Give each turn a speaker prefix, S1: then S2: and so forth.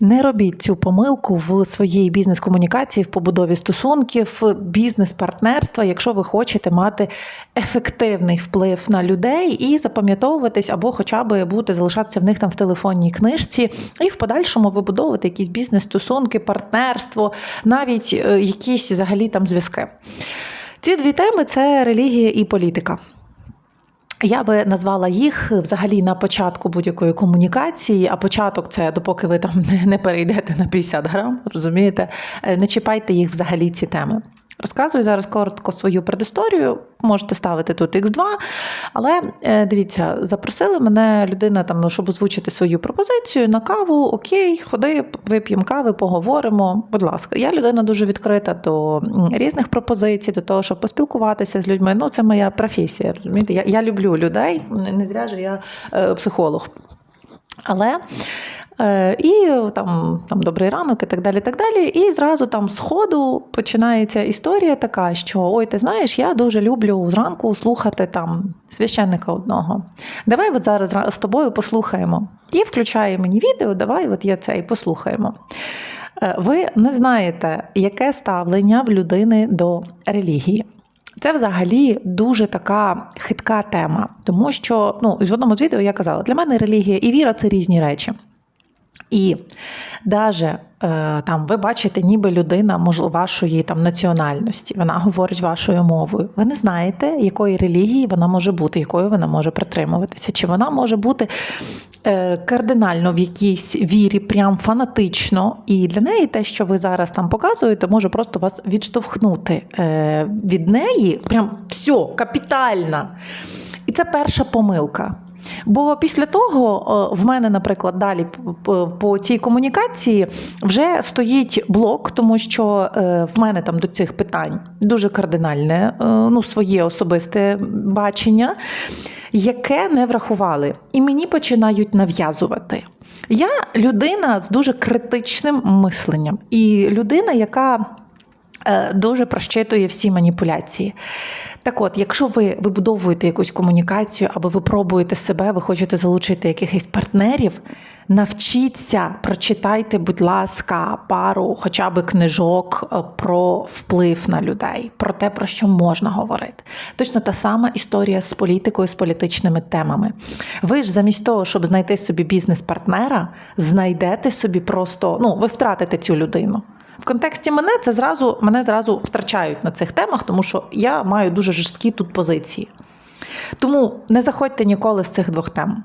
S1: Не робіть цю помилку в своїй бізнес-комунікації, в побудові стосунків, бізнес-партнерства, якщо ви хочете мати ефективний вплив на людей і запам'ятовуватись, або хоча б бути залишатися в них там в телефонній книжці, і в подальшому вибудовувати якісь бізнес-стосунки, партнерство, навіть е, якісь взагалі там зв'язки. Ці дві теми це релігія і політика. Я би назвала їх взагалі на початку будь-якої комунікації, а початок це допоки ви там не, перейдете на 50 грам, розумієте? Е, Не чіпайте їх взагалі ці теми. Розказую зараз коротко свою предісторію. Можете ставити тут X2. Але е, дивіться, запросили мене людина там, щоб озвучити свою пропозицію на каву. Окей, ходи, вип'ємо кави, поговоримо. Будь ласка, я людина дуже відкрита до різних пропозицій, до того, щоб поспілкуватися з людьми. Ну, це моя професія. Розумієте? Я, я люблю людей, не зря ж я е, психолог. Але і там, там добрий ранок і так далі. так далі. І зразу там з ходу починається історія така, що ой, ти знаєш, я дуже люблю зранку слухати там священника одного. Давай от зараз з тобою послухаємо. І включає мені відео, давай от я це і послухаємо. Е, Ви не знаєте, яке ставлення в людини до релігії. Це взагалі дуже така хитка тема, тому що ну, з одному з відео я казала, для мене релігія і віра це різні речі. І навіть е, там ви бачите, ніби людина можливо, вашої там національності, вона говорить вашою мовою. Ви не знаєте, якої релігії вона може бути, якою вона може притримуватися, чи вона може бути е, кардинально в якійсь вірі, прям фанатично. І для неї те, що ви зараз там показуєте, може просто вас відштовхнути е, від неї. Прям все, капітально. І це перша помилка. Бо після того е, в мене, наприклад, далі по цій комунікації вже стоїть блок, тому що е, в мене там до цих питань дуже кардинальне, е, ну, своє особисте бачення, яке не врахували, і мені починають нав'язувати. Я людина з дуже критичним мисленням, і людина, яка дуже прощитує всі маніпуляції. Так от, якщо ви вибудовуєте якусь комунікацію або ви пробуєте себе, ви хочете залучити якихось партнерів, навчіться, прочитайте, будь ласка, пару хоча б книжок е, про вплив на людей, про те, про що можна говорити. Точно та сама історія з політикою, з політичними темами. Ви ж замість того, щоб знайти собі бізнес-партнера, знайдете собі просто, ну, ви втратите цю людину. В контексті мене це зразу мене зразу втрачають на цих темах, тому що я маю дуже жорсткі тут позиції. Тому не заходьте ніколи з цих двох тем.